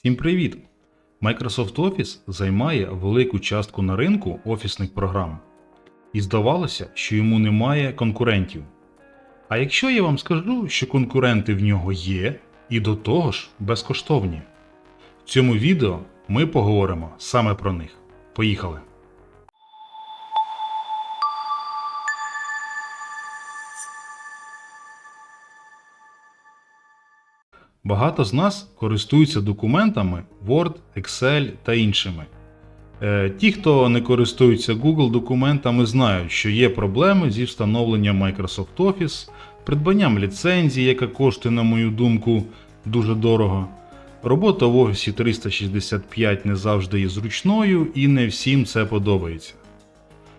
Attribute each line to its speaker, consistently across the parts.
Speaker 1: Всім привіт! Microsoft Office займає велику частку на ринку офісних програм. І здавалося, що йому немає конкурентів. А якщо я вам скажу, що конкуренти в нього є, і до того ж безкоштовні. В цьому відео ми поговоримо саме про них. Поїхали! Багато з нас користуються документами Word, Excel та іншими. Е, Ті, хто не користується Google документами, знають, що є проблеми зі встановленням Microsoft Office, придбанням ліцензії, яка коштує, на мою думку, дуже дорого. Робота в Office 365 не завжди є зручною і не всім це подобається.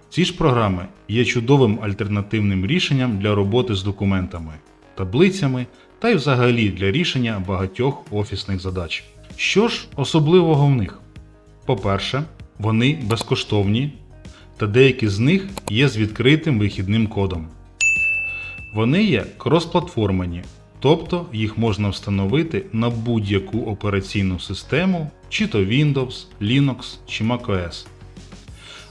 Speaker 1: Ці ж програми є чудовим альтернативним рішенням для роботи з документами, таблицями та й взагалі для рішення багатьох офісних задач. Що ж особливого в них? По-перше, вони безкоштовні, та деякі з них є з відкритим вихідним кодом. Вони є кросплатформені, тобто їх можна встановити на будь-яку операційну систему, чи то Windows, Linux чи macOS.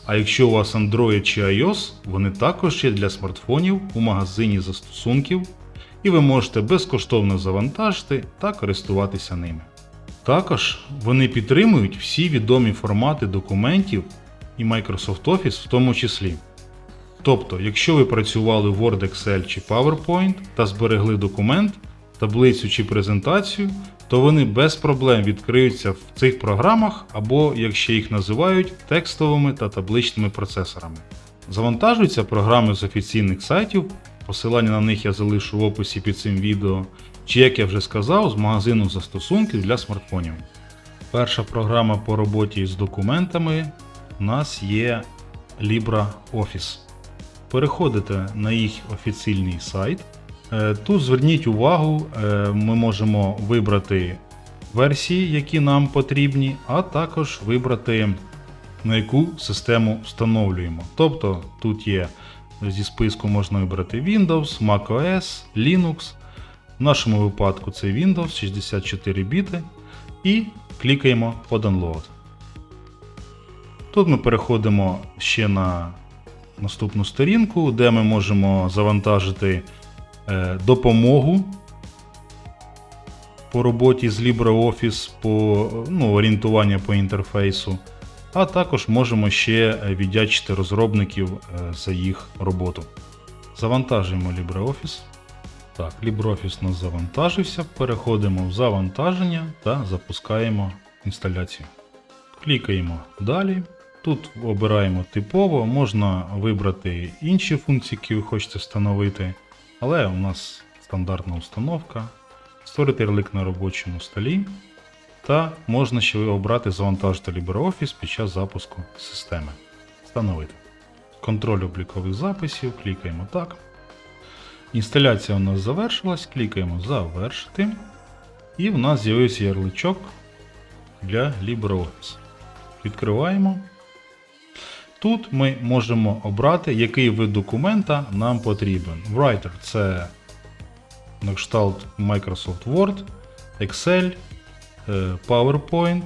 Speaker 1: А якщо у вас Android чи iOS, вони також є для смартфонів у магазині застосунків, і ви можете безкоштовно завантажити та користуватися ними. Також вони підтримують всі відомі формати документів і Microsoft Office в тому числі. Тобто, якщо ви працювали в Word, Excel чи PowerPoint та зберегли документ, таблицю чи презентацію, то вони без проблем відкриються в цих програмах або, як ще їх називають, текстовими та табличними процесорами. Завантажуються програми з офіційних сайтів, посилання на них я залишу в описі під цим відео, чи, як я вже сказав, з магазину застосунків для смартфонів. Перша програма по роботі з документами у нас є LibreOffice. Переходите на їх офіційний сайт. Е, Тут зверніть увагу, е, ми можемо вибрати версії, які нам потрібні, а також вибрати на яку систему встановлюємо. Тобто тут є зі списку можна вибрати Windows, macOS, Linux. В нашому випадку це Windows 64 біти. І клікаємо по Download. Тут ми переходимо ще на наступну сторінку, де ми можемо завантажити е, допомогу по роботі з LibreOffice, по ну, орієнтування по інтерфейсу. А також можемо ще віддячити розробників е, за їх роботу. Завантажуємо LibreOffice. Так, LibreOffice у нас завантажився. Переходимо в завантаження та запускаємо інсталяцію. Клікаємо далі. Тут обираємо типово, можна вибрати інші функції, які ви хочете встановити. Але у нас стандартна установка. Створити ярлик на робочому столі. Та можна ще обрати завантажити LibreOffice під час запуску системи. Встановити. Контроль облікових записів, клікаємо так. Інсталяція у нас завершилась, клікаємо Завершити. І в нас з'явився ярличок для LibreOffice. Відкриваємо. Тут ми можемо обрати, який вид документа нам потрібен. Writer це на кшталт Microsoft Word, Excel, PowerPoint,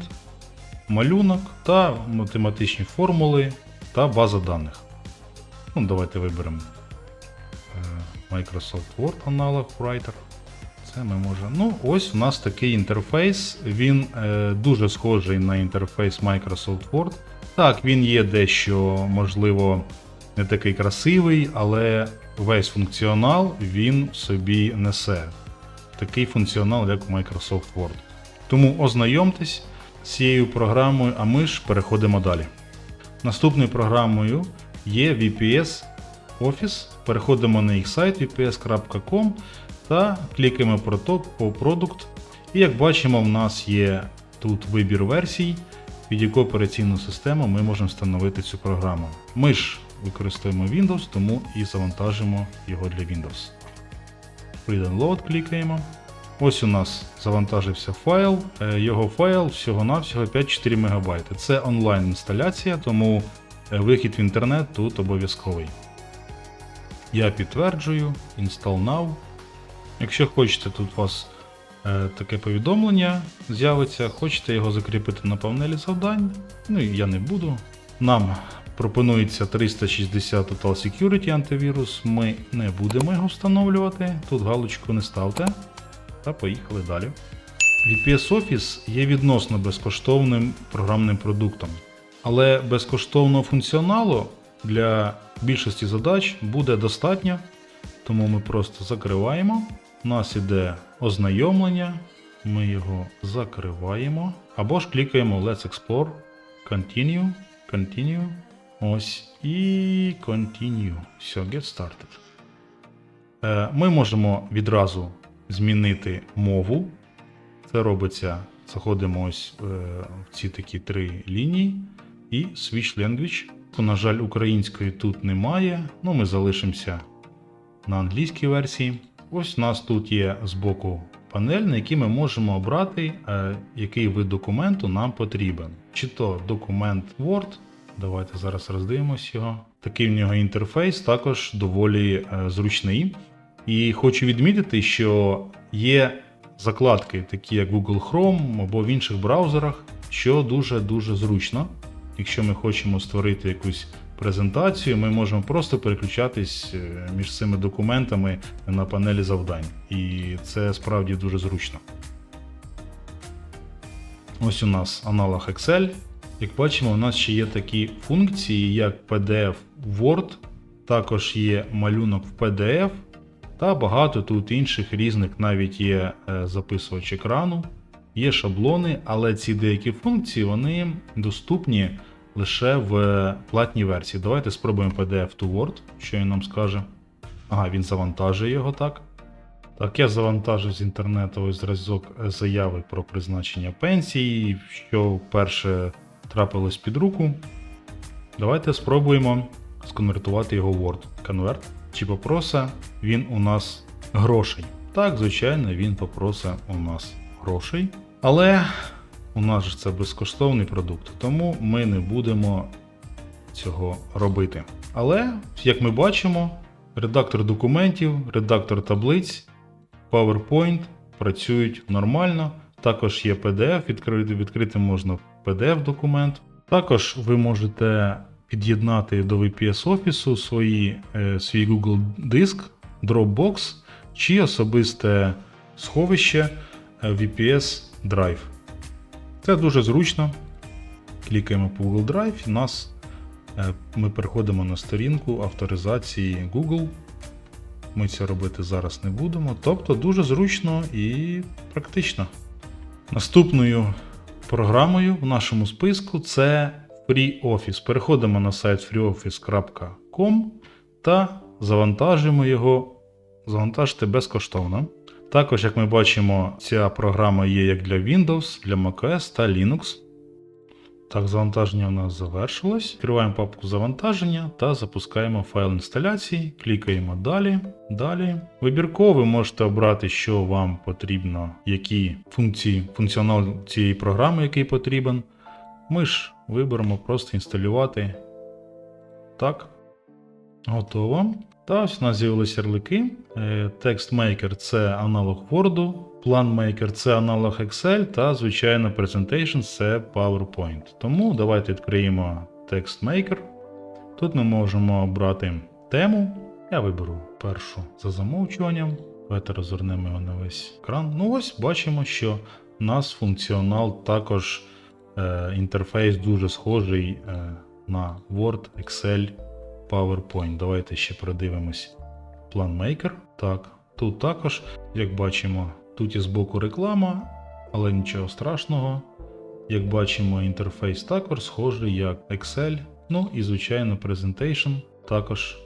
Speaker 1: малюнок та математичні формули та база даних. Ну, Давайте виберемо е, Microsoft Word аналог Writer. Це ми можемо. Ну, ось у нас такий інтерфейс. Він е, дуже схожий на інтерфейс Microsoft Word. Так, він є дещо, можливо, не такий красивий, але весь функціонал він собі несе. Такий функціонал, як Microsoft Word. Тому ознайомтесь з цією програмою, а ми ж переходимо далі. Наступною програмою є VPS Office. Переходимо на їх сайт vps.com та клікаємо по продукт. І як бачимо, в нас є тут вибір версій, від якої операційну систему ми можемо встановити цю програму. Ми ж використовуємо Windows, тому і завантажимо його для Windows. Pre-download клікаємо. Ось у нас завантажився файл. Е, Його файл всього-навсього 5-4 МБ. Це онлайн інсталяція, тому е, вихід в інтернет тут обов'язковий. Я підтверджую, Install Now. Якщо хочете, тут у вас е, таке повідомлення з'явиться. Хочете його закріпити на панелі завдань? Ну я не буду. Нам пропонується 360 Total Security антивірус. Ми не будемо його встановлювати. Тут галочку не ставте. Та поїхали далі. VPS Office є відносно безкоштовним програмним продуктом, але безкоштовного функціоналу для більшості задач буде достатньо, тому ми просто закриваємо. У нас іде ознайомлення, ми його закриваємо. Або ж клікаємо Let's Explore, Continue, Continue. Ось і Continue. Все, Get Started. Е, Ми можемо відразу змінити мову. Це робиться, заходимо ось е, в ці такі три лінії і Switch Language. На жаль, української тут немає. Ну, ми залишимося на англійській версії. Ось у нас тут є збоку панель, на якій ми можемо обрати, е, який вид документу нам потрібен. Чи то документ Word. Давайте зараз роздивимось його. Такий в нього інтерфейс також доволі е, зручний. І хочу відмітити, що є закладки, такі як Google Chrome або в інших браузерах, що дуже-дуже зручно. Якщо ми хочемо створити якусь презентацію, ми можемо просто переключатись е, між цими документами на панелі завдань. І це справді дуже зручно. Ось у нас аналог Excel. Як бачимо, у нас ще є такі функції, як PDF Word, також є малюнок в PDF, та багато тут інших різних, навіть є е, записувач екрану, є шаблони, але ці деякі функції вони доступні лише в платній версії. Давайте спробуємо PDF to Word, що він нам скаже. Ага, він завантажує його так. Так, я завантажив з інтернету ось зразок е, заяви про призначення пенсії, що вперше трапилось під руку. Давайте спробуємо сконвертувати його в Word. Convert. Чи попросить він у нас грошей? Так, звичайно, він попросить у нас грошей. Але у нас ж це безкоштовний продукт, тому ми не будемо цього робити. Але, як ми бачимо, редактор документів, редактор таблиць, PowerPoint працюють нормально. Також є PDF, відкрити, відкрити можна PDF-документ. Також ви можете під'єднати до VPS Office свої, е, свій Google диск, Dropbox чи особисте сховище е, VPS Drive. Це дуже зручно. Клікаємо по Google Drive, і нас, е, ми переходимо на сторінку авторизації Google. Ми це робити зараз не будемо. Тобто дуже зручно і практично. Наступною програмою в нашому списку це FreeOffice. Переходимо на сайт freeoffice.com та завантажуємо його. Завантажити безкоштовно. Також, як ми бачимо, ця програма є як для Windows, для macOS та Linux. Так, завантаження у нас завершилось. Відкриваємо папку завантаження та запускаємо файл інсталяції. Клікаємо далі. Далі. Вибірково ви можете обрати, що вам потрібно, які функції, функціонал цієї програми, який потрібен. Ми ж виберемо просто інсталювати. Так. Готово. Та ось у нас з'явилися ярлики. Е, TextMaker це аналог Word, PlanMaker це аналог Excel, та, звичайно, Presentation це PowerPoint. Тому давайте відкриємо TextMaker. Тут ми можемо обрати тему. Я виберу першу за замовчуванням. Давайте розвернемо його на весь екран. Ну ось бачимо, що у нас функціонал також е, інтерфейс дуже схожий е, на Word, Excel. PowerPoint. Давайте ще продивимось PlanMaker. Так, тут також, як бачимо, тут є збоку реклама, але нічого страшного. Як бачимо, інтерфейс також схожий як Excel. Ну і, звичайно, Presentation також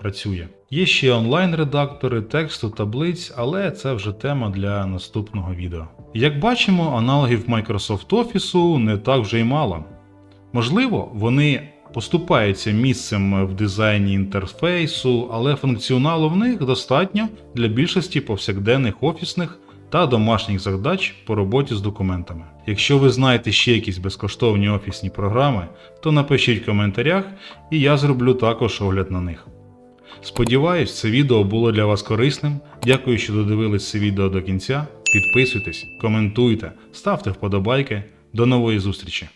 Speaker 1: працює. Є ще онлайн-редактори тексту, таблиць, але це вже тема для наступного відео. Як бачимо, аналогів Microsoft Office не так вже й мало. Можливо, вони поступаються місцем в дизайні інтерфейсу, але функціоналу в них достатньо для більшості повсякденних офісних та домашніх задач по роботі з документами. Якщо ви знаєте ще якісь безкоштовні офісні програми, то напишіть в коментарях і я зроблю також огляд на них. Сподіваюсь, це відео було для вас корисним. Дякую, що додивились це відео до кінця. підписуйтесь, коментуйте, ставте вподобайки. До нової зустрічі!